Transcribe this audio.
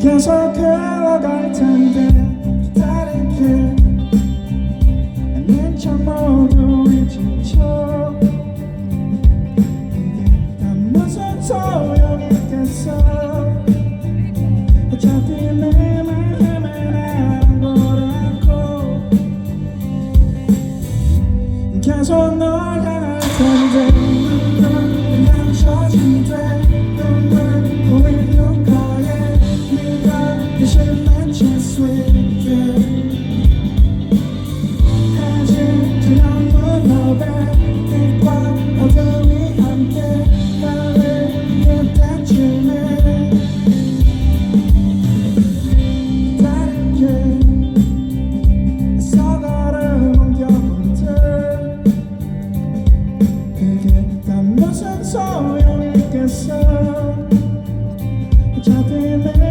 계속 흘러갈 텐데 기다릴게 아닌 척 모두 잊혀 난 무슨 소용 있겠어? 계속 널 향할 텐데 넌 멈춰지되 remember